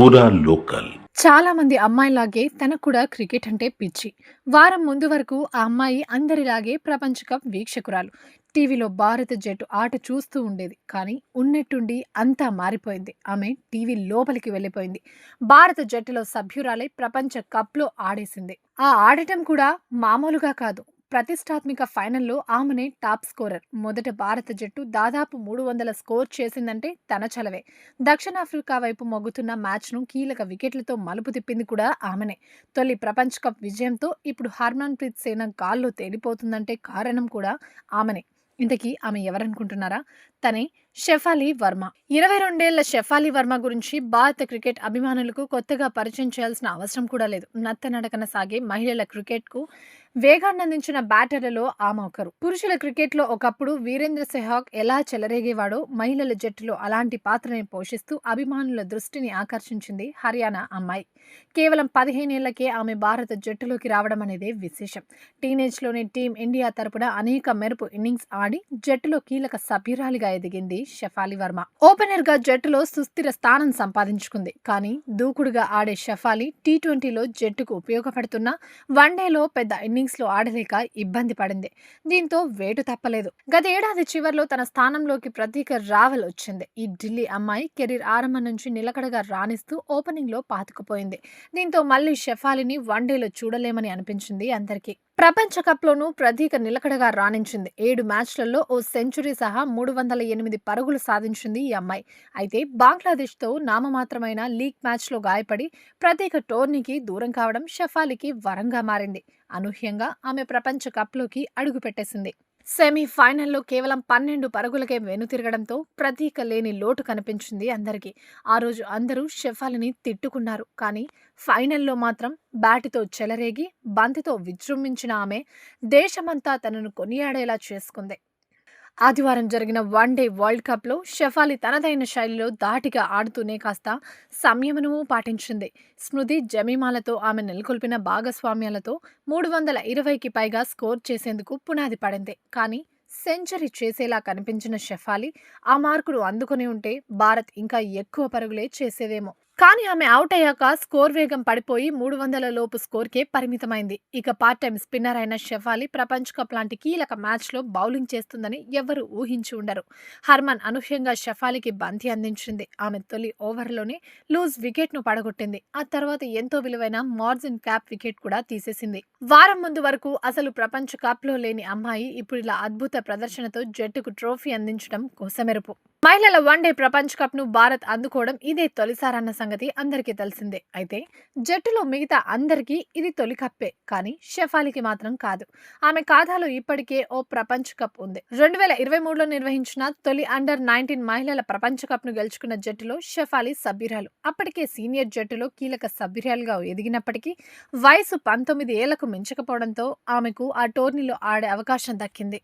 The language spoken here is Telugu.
పూరా లోకల్. చాలా మంది అమ్మాయిలాగే తనకు కూడా క్రికెట్ అంటే పిచ్చి. వారం ముందు వరకు ఆ అమ్మాయి అందరిలాగే ప్రపంచ కప్ వీక్షకురాలు. టీవీలో భారత జట్టు ఆట చూస్తూ ఉండేది. కానీ ఉన్నట్టుండి అంతా మారిపోయింది. ఆమె టీవీ లోపలికి వెళ్ళిపోయింది. భారత జట్టులో సభ్యురాలై ప్రపంచ కప్లో ఆడేసింది. ఆ ఆడటం కూడా మామూలుగా కాదు. ప్రతిష్టాత్మక ఫైనల్లో ఆమెనే టాప్ స్కోరర్. మొదట భారత జట్టు దాదాపు మూడు వందల స్కోర్ చేసిందంటే తన చలవే. దక్షిణాఫ్రికా వైపు మొగ్గుతున్న మ్యాచ్ను కీలక వికెట్లతో మలుపు తిప్పింది కూడా ఆమెనే. తొలి ప్రపంచ కప్ విజయంతో ఇప్పుడు హర్మన్ ప్రీత్ సేన గాల్లో తేలిపోతుందంటే కారణం కూడా ఆమెనే. ఇంతకీ ఆమె ఎవరనుకుంటున్నారా? తనే షెఫాలి వర్మ. ఇరవై రెండేళ్ళ షెఫాలి వర్మ గురించి భారత క్రికెట్ అభిమానులకు కొత్తగా పరిచయం చేయాల్సిన అవసరం కూడా లేదు. నత్తనడకన సాగే మహిళల క్రికెట్కు వేగాన్ని అందించిన బ్యాటర్లలో ఆమె ఒకరు. పురుషుల క్రికెట్లో ఒకప్పుడు వీరేంద్ర సెహాగ్ ఎలా చెలరేగేవాడో మహిళల జట్టులో అలాంటి పాత్రని పోషిస్తూ అభిమానుల దృష్టిని ఆకర్షించింది హర్యానా అమ్మాయి. కేవలం పదిహేనేళ్ళకే ఆమె భారత జట్టులోకి రావడం అనేదే విశేషం. టీనేజ్లోనే టీం ఇండియా తరపున అనేక మెరుపు ఇన్నింగ్స్ ఆడి జట్టులో కీలక సభ్యురాలిగా ఎదిగింది షఫాలి వర్మ. ఓపెనర్గా జట్టులో సుస్థిర స్థానం సంపాదించుకుంది. కానీ దూకుడుగా ఆడే షఫాలి టీ ట్వంటీలో జట్టుకు ఉపయోగపడుతున్న వన్డేలో పెద్ద ఇన్నింగ్స్ ఇన్నింగ్స్లో ఆడలేక ఇబ్బంది పడింది. దీంతో వేటు తప్పలేదు. గత ఏడాది చివర్లో తన స్థానంలోకి ప్రతీక రావల్ వచ్చింది. ఈ ఢిల్లీ అమ్మాయి కెరీర్ ఆరంభం నుంచి నిలకడగా రాణిస్తూ ఓపెనింగ్లో పాతుకుపోయింది. దీంతో మళ్ళీ షెఫాలిని వన్డేలో చూడలేమని అనిపించింది అందరికీ. ప్రపంచ కప్లోనూ ప్రతీక నిలకడగా రాణించింది. ఏడు మ్యాచ్లలో ఓ సెంచరీ సహా మూడు వందల ఎనిమిది పరుగులు సాధించింది ఈ అమ్మాయి. అయితే బంగ్లాదేశ్తో నామమాత్రమైన లీగ్ మ్యాచ్లో గాయపడి ప్రత్యేక టోర్నీకి దూరం కావడం షఫాలికి వరంగా మారింది. అనూహ్యంగా ఆమె ప్రపంచ కప్లోకి అడుగుపెట్టేసింది. సెమీ ఫైనల్లో కేవలం పన్నెండు పరుగులకే వెనుతిరగడంతో ప్రతీక లేని లోటు కనిపించింది అందరికీ. ఆ రోజు అందరూ షెఫాలిని తిట్టుకున్నారు. కానీ ఫైనల్లో మాత్రం బ్యాటుతో చెలరేగి బంతితో విజృంభించిన ఆమె దేశమంతా తనను కొనియాడేలా చేసుకుంది. ఆదివారం జరిగిన వన్డే వరల్డ్ కప్లో షెఫాలి తనదైన శైలిలో దాటిగా ఆడుతూనే కాస్త సంయమనము పాటించింది. స్మృతి జమీమాలతో ఆమె నెలకొల్పిన భాగస్వామ్యాలతో మూడు వందల ఇరవైకి పైగా స్కోర్ చేసేందుకు పునాది పడింది. కానీ సెంచరీ చేసేలా కనిపించిన షెఫాలి ఆ మార్కులు అందుకుని ఉంటే భారత్ ఇంకా ఎక్కువ పరుగులే చేసేదేమో. కానీ ఆమె అవుట్ అయ్యాక స్కోర్ వేగం పడిపోయి మూడు వందల లోపు స్కోర్కే పరిమితమైంది. ఇక పార్ట్ టైం స్పిన్నర్ అయిన షెఫాలి ప్రపంచ కప్ లాంటి కీలక మ్యాచ్లో బౌలింగ్ చేస్తుందని ఎవరు ఊహించి ఉండరు. హర్మన్ అనూహ్యంగా షెఫాలికి బంతి అందించింది. ఆమె తొలి ఓవర్లోనే లూజ్ వికెట్ను పడగొట్టింది. ఆ తర్వాత ఎంతో విలువైన మార్జిన్ క్యాప్ వికెట్ కూడా తీసేసింది. వారం ముందు వరకు అసలు ప్రపంచ కప్లో లేని అమ్మాయి ఇప్పుడు ఇలా అద్భుత ప్రదర్శనతో జట్టుకు ట్రోఫీ అందించడం కోసమెరుపు. మహిళల వన్డే ప్రపంచ కప్ను భారత్ అందుకోవడం ఇదే తొలిసారన్న సంగతి అందరికీ తెలిసిందే. అయితే జట్టులో మిగతా అందరికీ ఇది తొలి కప్పే కానీ షెఫాలికి మాత్రం కాదు. ఆమె ఖాతాలో ఇప్పటికే ఓ ప్రపంచ కప్ ఉంది. రెండు వేల ఇరవై మూడులో నిర్వహించిన తొలి అండర్ నైన్టీన్ మహిళల ప్రపంచ కప్ను గెలుచుకున్న జట్టులో షెఫాలి సభ్యురాలు. అప్పటికే సీనియర్ జట్టులో కీలక సభ్యురాలుగా ఎదిగినప్పటికీ వయసు పంతొమ్మిది ఏళ్ళకు మించకపోవడంతో ఆమెకు ఆ టోర్నీలో ఆడే అవకాశం దక్కింది.